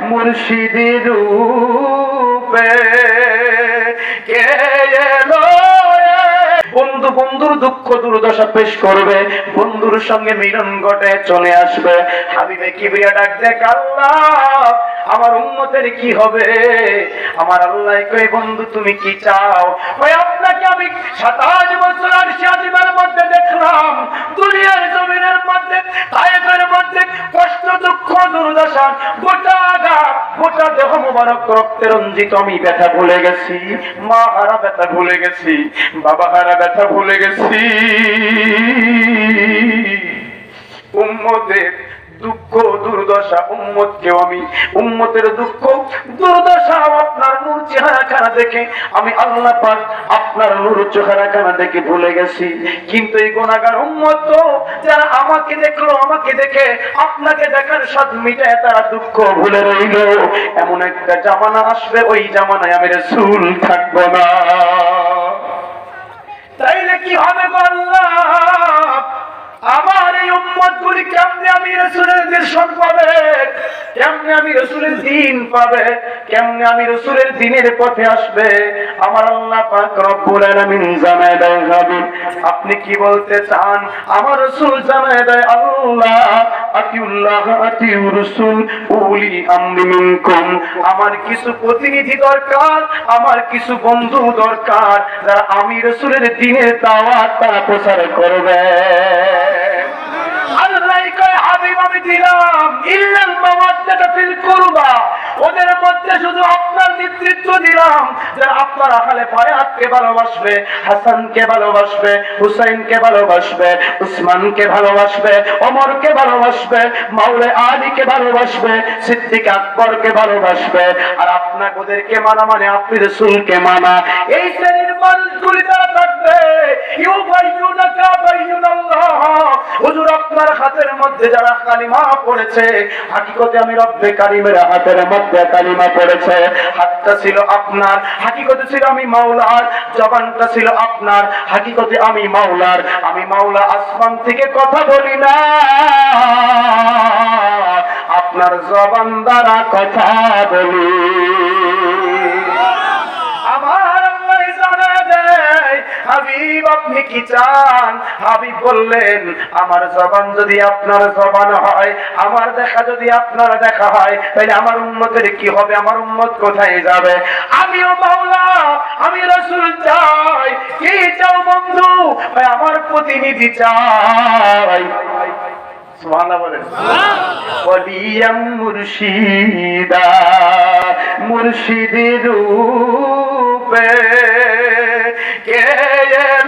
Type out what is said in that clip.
মুর্শিদের রূপে কে এলো বন্ধু, বন্ধুর দুঃখ দুর্দশা পেশ করবে, বন্ধুর সঙ্গে মিলন ঘটে চলে আসবে। হাবিবে কিবরিয়া ডাক দেখ আল্লাহ আমার উন্মতের কি হবে? আমার আল্লাহ কই বন্ধু, তুমি কি চাও? ওই আপনাকে আমি সাতাশ বছর আর সাজিবার মধ্যে দেখলাম। দুনিয়ার জমিনের মধ্যে, তায়েফের মধ্যে কষ্ট, দুঃখ, দুর্দশা গোটা গোটা দেহ মোবারক রক্তে রঞ্জিত, আমি ব্যথা ভুলে গেছি। মা হারা ব্যথা ভুলে গেছি, বাবা হারা ব্যথা ভুলে গেছি। উম্মদের দুঃখ, দুর্দশা, উম্মতকেও আমি, উম্মতের দুঃখ, দুর্দশা আপনার নূর চেহারা খানা দেখে আমি আল্লাহ পাক আপনার নূর চেহারা খানা দেখে ভুলে গেছি। কিন্তু এই গুণাগার উম্মত তো যারা আমাকে দেখল, আমাকে দেখে আপনাকে দেখার স্বাদ মিটায় তারা দুঃখ ভুলে রইল। এমন একটা জামানা আসবে, ওই জামানায় আমি রসুল থাকব না। তাইলে কি হবে এই উম্মত গুলি কেমনে আমি রসুলের দর্শন পাবে? কেমনে আমি রসুলের দিন পাবে? কেমনে আমি রসুলের দিনের পথে আসবে? আমার আল্লাহ পাক রব্বুল আলামিন জানায় দেয়, হাবিব, আপনি কি বলতে চান? আমার রসুল জানায় দেয়, আল্লাহ, আতিউল্লাহ আতিউ রসুল উলি আমরি মিনকুম। আমার কিছু প্রতিনিধি দরকার, আমার কিছু বন্ধু দরকার, যারা আমি রসুলের দিনের দাওয়াত তারা প্রচার করবে। দিলাম ওদের মধ্যে শুধু আপনার নেতৃত্ব দিলাম যারা আপনার ফায়াতকে ভালোবাসবে, হাসানকে ভালোবাসবে ভালোবাসবে ভালোবাসবে ভালোবাসবে আলীকে ভালোবাসবে, সিদ্দিক ভালোবাসবে, আর মানা মানে আপনি রসুলকে মানা। এই শ্রেণির মানুষগুলি যারা থাকবে ইউবাইয়ুনাকা বাইয়ুনাল্লাহ। হুজুর, আপনার হাতের মধ্যে যারা কালিমা পড়েছে, হাকিকতে আমি রব্বে কারিমের হাতের মধ্যে কালিমা পড়েছে। হাতটা ছিল আপনার, হাকিকতে ছিল আমি মাওলার, জবানটা ছিল আপনার, হাকিকতে আমি মাওলার। আমি মাওলা আসমান থেকে কথা বলি না। আপনার জবান দ্বারা কথা বলি। হাবিব আপনি কি চান? হাবিব বললেন আমার জবান যদি আপনার জবান হয় আমার দেখা যদি আপনার দেখা হয় তাহলে আমার উম্মতের কি হবে? আমার উম্মত কোথায় যাবে? আমিও মাওলা আমি রসুল চাই। কি চাও বন্ধু? ভাই আমার প্রতিনিধি চাই। মুর্শিদা মুর্শিদের রূপে কে এলো